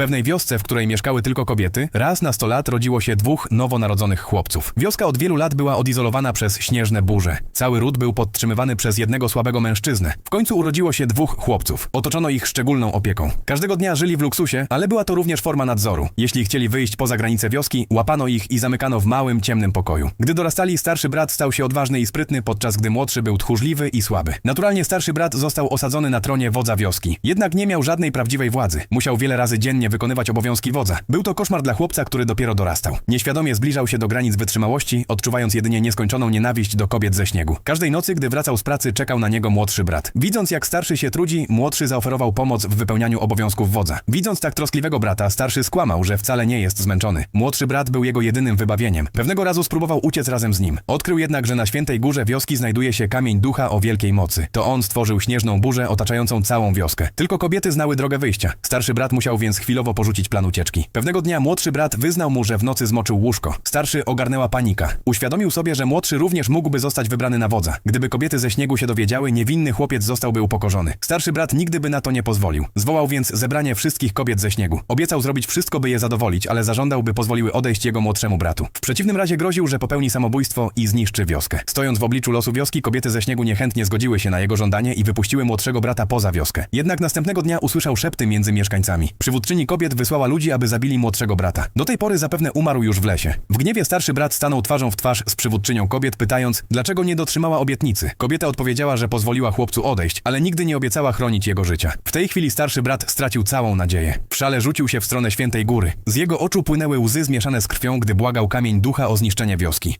pewnej wiosce, w której mieszkały tylko kobiety, raz na sto lat rodziło się dwóch nowonarodzonych chłopców. Wioska od wielu lat była odizolowana przez śnieżne burze. Cały ród był podtrzymywany przez jednego słabego mężczyznę. W końcu urodziło się dwóch chłopców. Otoczono ich szczególną opieką. Każdego dnia żyli w luksusie, ale była to również forma nadzoru. Jeśli chcieli wyjść poza granice wioski, łapano ich i zamykano w małym, ciemnym pokoju. Gdy dorastali, starszy brat stał się odważny i sprytny, podczas gdy młodszy był tchórzliwy i słaby. Naturalnie starszy brat został osadzony na tronie wodza wioski. Jednak nie miał żadnej prawdziwej władzy. Musiał wiele razy dziennie wykonywać obowiązki wodza. Był to koszmar dla chłopca, który dopiero dorastał. Nieświadomie zbliżał się do granic wytrzymałości, odczuwając jedynie nieskończoną nienawiść do kobiet ze śniegu. Każdej nocy, gdy wracał z pracy, czekał na niego młodszy brat. Widząc, jak starszy się trudzi, młodszy zaoferował pomoc w wypełnianiu obowiązków wodza. Widząc tak troskliwego brata, starszy skłamał, że wcale nie jest zmęczony. Młodszy brat był jego jedynym wybawieniem. Pewnego razu spróbował uciec razem z nim. Odkrył jednak, że na świętej górze wioski znajduje się kamień ducha o wielkiej mocy. To on stworzył śnieżną burzę otaczającą całą wioskę. Tylko kobiety znały drogę wyjścia. Starszy brat musiał więc chwilowo porzucić plan ucieczki. Pewnego dnia młodszy brat wyznał mu, że w nocy zmoczył łóżko. Starszy ogarnęła panika. Uświadomił sobie, że młodszy również mógłby zostać wybrany na wodza. Gdyby kobiety ze śniegu się dowiedziały, niewinny chłopiec zostałby upokorzony. Starszy brat nigdy by na to nie pozwolił. Zwołał więc zebranie wszystkich kobiet ze śniegu. Obiecał zrobić wszystko, by je zadowolić, ale zażądał, by pozwoliły odejść jego młodszemu bratu. W przeciwnym razie groził, że popełni samobójstwo i zniszczy wioskę. Stojąc w obliczu losu wioski, kobiety ze śniegu niechętnie zgodziły się na jego żądanie i wypuściły młodszego brata poza wioskę. Jednak następnego dnia usłyszał szepty między mieszkańcami. Przywódczyni kobiet wysłała ludzi, aby zabili młodszego brata. Do tej pory zapewne umarł już w lesie. W gniewie starszy brat stanął twarzą w twarz z przywódczynią kobiet, pytając, dlaczego nie dotrzymała obietnicy. Kobieta odpowiedziała, że pozwoliła chłopcu odejść, ale nigdy nie obiecała chronić jego życia. W tej chwili starszy brat stracił całą nadzieję. W szale rzucił się w stronę świętej góry. Z jego oczu płynęły łzy zmieszane z krwią, gdy błagał kamień ducha o zniszczenie wioski.